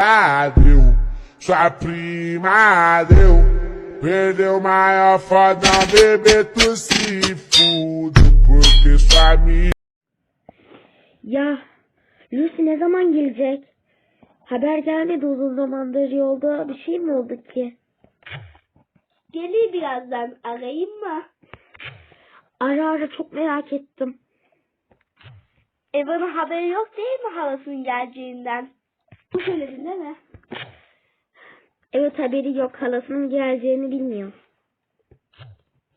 deu. Sua prima deu. Perdeu maior fodão, bebê, tu se fude. Porque sua amiga. Ya Lucy ne zaman gelecek? Haber gelmedi uzun zamandır yolda bir şey mi oldu ki? Gelir birazdan arayayım mı? Ara ara çok merak ettim. Eva'nın haberi yok değil mi halasının geleceğinden? Bu söyledin değil mi? Evet haberi yok halasının geleceğini bilmiyor.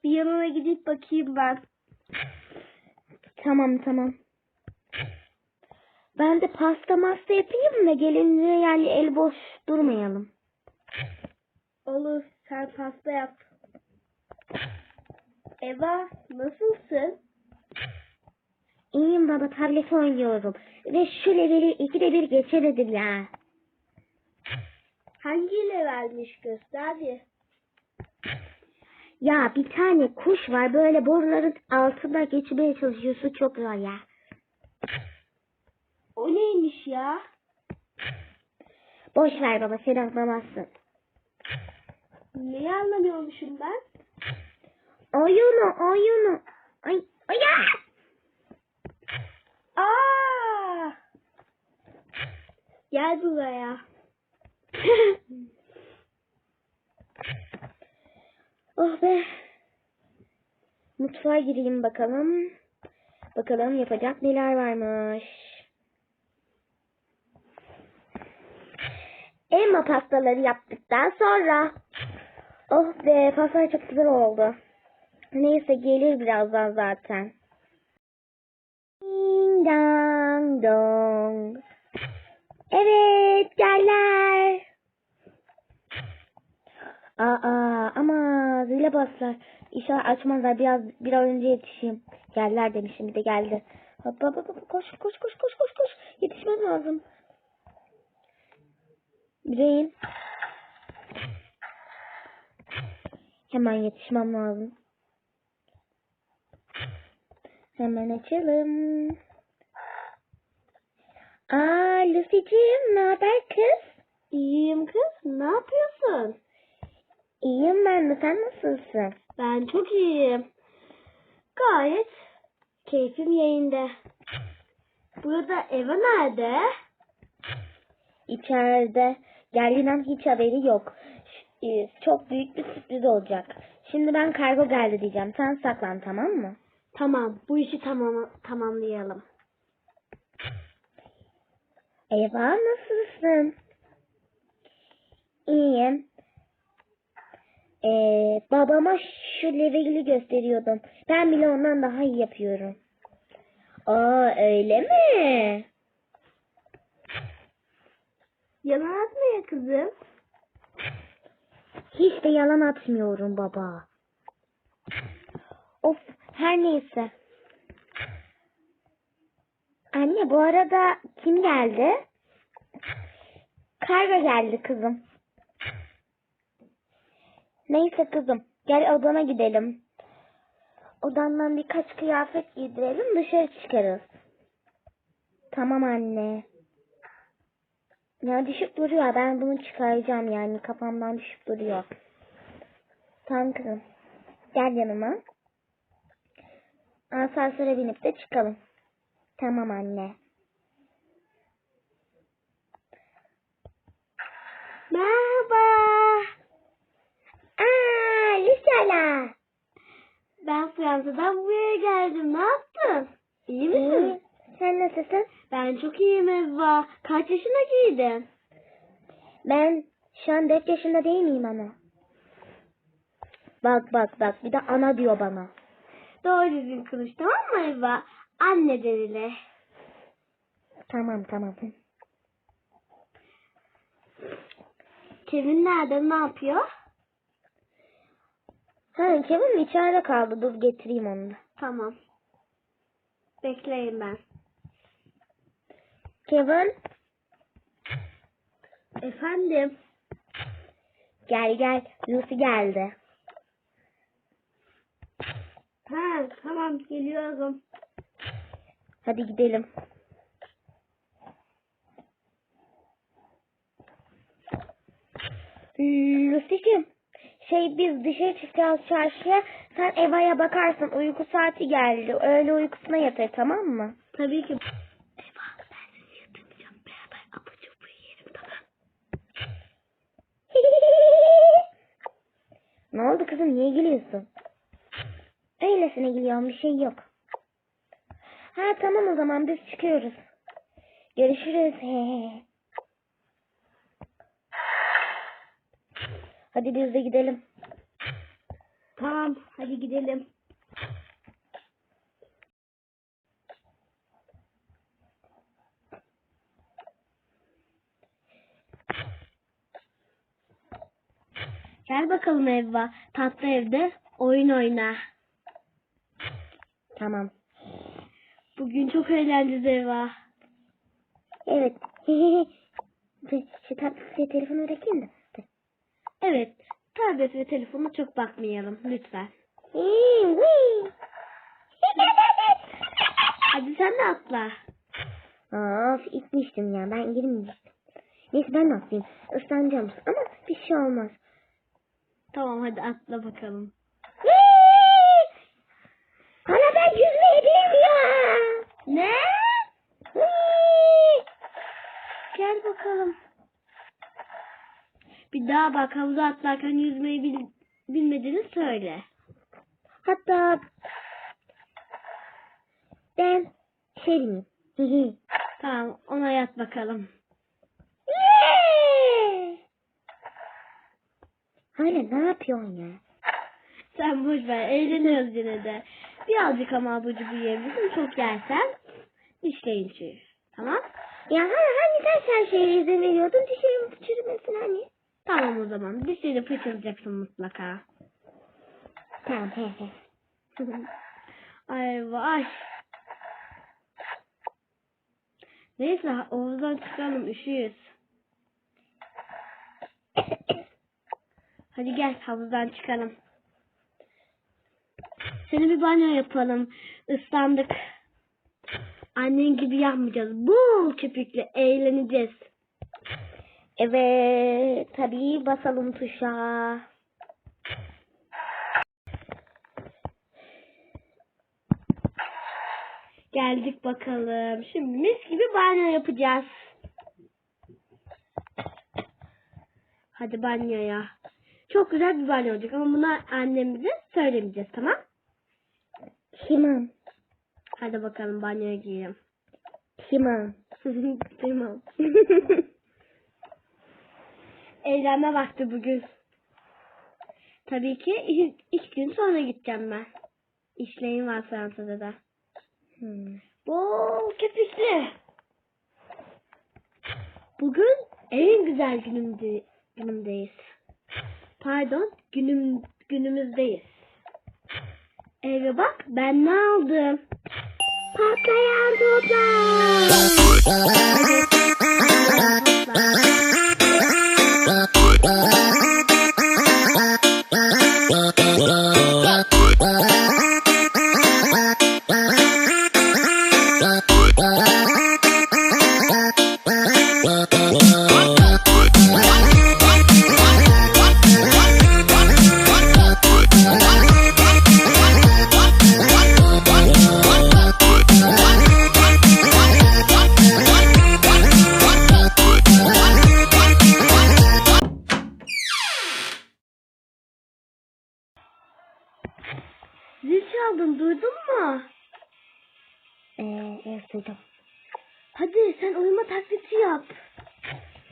Bir yanına gidip bakayım ben. Tamam tamam. Ben de pasta masta yapayım mı? Gelince yani el boş durmayalım. Olur sen pasta yap. Eva nasılsın? İyiyim baba tablet oynuyorum. Ve şu leveli ikide bir geçemedim ya. Hangi levelmiş göster bir. Ya bir tane kuş var böyle boruların altında geçmeye çalışıyor. Su çok zor ya. O neymiş ya? Boş ver baba sen anlamazsın. Neyi anlamıyormuşum ben? Oyunu oyunu. Ay, ay ya! Aa! Gel buraya. oh be. Mutfağa gireyim bakalım. Bakalım yapacak neler varmış. Elma pastaları yaptıktan sonra. Oh be pastalar çok güzel oldu. Neyse gelir birazdan zaten. Ding dong dong. Evet geller. Aa ama zile baslar. İnşallah açmazlar. Biraz bir an önce yetişeyim. Geldiler demişim bir de geldi. Hop hop hop, koş koş koş koş koş koş. Yetişmem lazım. Brain. Hemen yetişmem lazım. Hemen açalım. Aa Lucy'ciğim ne haber kız? İyiyim kız. Ne yapıyorsun? İyiyim ben de sen nasılsın? Ben çok iyiyim. Gayet keyfim yerinde. Burada Eva nerede? İçeride geldiğinden hiç haberi yok. Ş- e, Çok büyük bir sürpriz olacak. Şimdi ben kargo geldi diyeceğim. Sen saklan tamam mı? Tamam, bu işi tamam tamamlayalım. Eva nasılsın? İyiyim. Ee, babama şu leveli gösteriyordum. Ben bile ondan daha iyi yapıyorum. Aa öyle mi? Yalan atma ya kızım. Hiç de yalan atmıyorum baba. Of her neyse. Anne bu arada kim geldi? Karga geldi kızım. Neyse kızım gel odana gidelim. Odandan birkaç kıyafet giydirelim dışarı çıkarız. Tamam anne. Ya düşüp duruyor. Ben bunu çıkaracağım yani. Kafamdan düşüp duruyor. Tamam kızım. Gel yanıma. Asansöre binip de çıkalım. Tamam anne. Merhaba. Aa, Lisala. Ben Fransa'dan buraya geldim. Ne yaptın? İyi İyi. misin? Sen nasılsın? Ben çok iyiyim Eva. Kaç yaşına giydin? Ben şu an 4 yaşında değil miyim ana? Bak bak bak bir de ana diyor bana. Doğru düzgün konuş tamam mı Eva? Anne denile. Tamam tamam. Kevin nerede? Ne yapıyor? Ha Kevin içeride kaldı. Dur getireyim onu da. Tamam. Bekleyin ben. Kevin Efendim? gel gel. Lucy geldi. Ha tamam geliyorum. Hadi gidelim. Lucy'cim şey biz dışarı çıkacağız çarşıya. Sen Eva'ya bakarsın. Uyku saati geldi. Öğle uykusuna yatar tamam mı? Tabii ki. Eva ben seni yatırmayacağım. Beraber apaçık yiyelim tamam. ne oldu kızım niye gülüyorsun? Öylesine gülüyorum bir şey yok. Ha tamam o zaman biz çıkıyoruz. Görüşürüz. Hadi biz de gidelim. Tamam hadi gidelim. Gel bakalım Eva. Tatlı evde oyun oyna. Tamam. Bugün çok eğleneceğiz Eva. Evet. Şu tatlısıya telefonu bırakayım da. Evet. Tablet ve telefona çok bakmayalım lütfen. Hadi sen de atla. Of itmiştim ya ben girmeyecektim. Neyse ben atlayayım. Islanacağım ama bir şey olmaz. Tamam hadi atla bakalım. Hii! Ana ben yüzmeyi bilmiyorum. Ne? Hii! Gel bakalım. Bir daha bak havuza atlarken yüzmeyi bil, bilmediğini söyle. Hatta ben şey hı. Tamam ona yat bakalım. Hala ne yapıyorsun ya? Sen boş ver eğleniyoruz yine de. Birazcık ama cubur yiyebilirsin. Çok yersen çürür. Tamam? Ya hani, hani sen sen şeye izin veriyordun çürümesin hani. Tamam o zaman. Dişlerini fırçalayacaksın mutlaka. Tamam he. Ay vay. Neyse havuzdan çıkalım üşüyoruz. Hadi gel havuzdan çıkalım. Seni bir banyo yapalım. Islandık. Annen gibi yapmayacağız. Bol köpükle eğleneceğiz. Evet tabii basalım tuşa. Geldik bakalım. Şimdi mis gibi banyo yapacağız. Hadi banyoya. Çok güzel bir banyo olacak ama bunu annemize söylemeyeceğiz tamam? Tamam. Hadi bakalım banyoya girelim. Tamam. tamam. Eğlenme vakti bugün. Tabii ki ilk, ilk gün sonra gideceğim ben. İşlerim var Fransa'da da. Hmm. Bol köpüklü. Bugün en güzel günümde, günümdeyiz. Pardon, günüm günümüzdeyiz. Eve bak, ben ne aldım? Patlayan toplar. Zil çaldın, duydun mu? Ee, evet duydum. Hadi sen uyuma taklidi yap.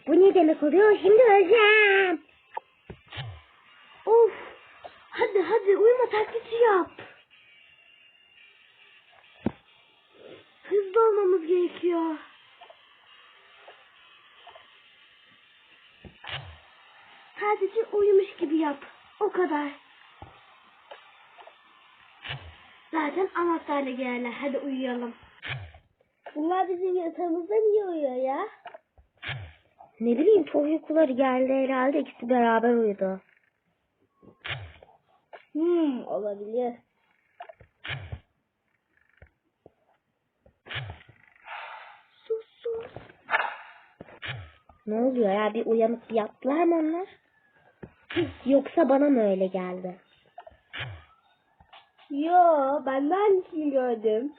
Bu ne demek oluyor? Şimdi öleceğim. Of. Hadi hadi uyuma taklidi yap. Hızlı olmamız gerekiyor. Sadece uyumuş gibi yap. O kadar. Zaten anahtarla gelirler. Hadi uyuyalım. Bunlar bizim yatağımızda niye uyuyor ya? Ne bileyim uykuları geldi herhalde ikisi beraber uyudu. Hmm, olabilir. Sus sus. Ne oluyor ya bir uyanıp bir yattılar mı onlar? Yoksa bana mı öyle geldi? Yo ben de aynısını gördüm.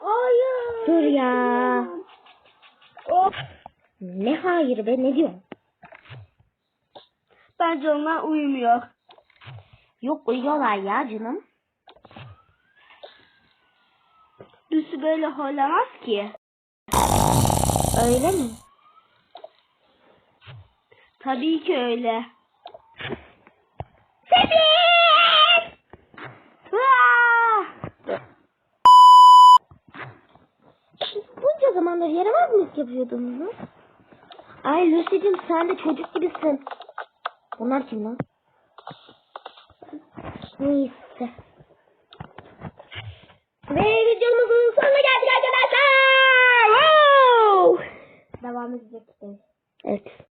Hayır. Dur ya. Of. Ne hayır be ne diyorsun? Bence onlar uyumuyor. Yok uyuyorlar ya canım. Lucy böyle horlamaz ki. Öyle mi? Tabii ki öyle. Vaa! Zamandır yaramazlık yapıyordunuz. Ay Lucy'cim sen de çocuk gibisin. Bunlar kim lan? Neyse. Ve videomuzun sonuna geldik arkadaşlar. Wow! Devam edecek işte. Evet.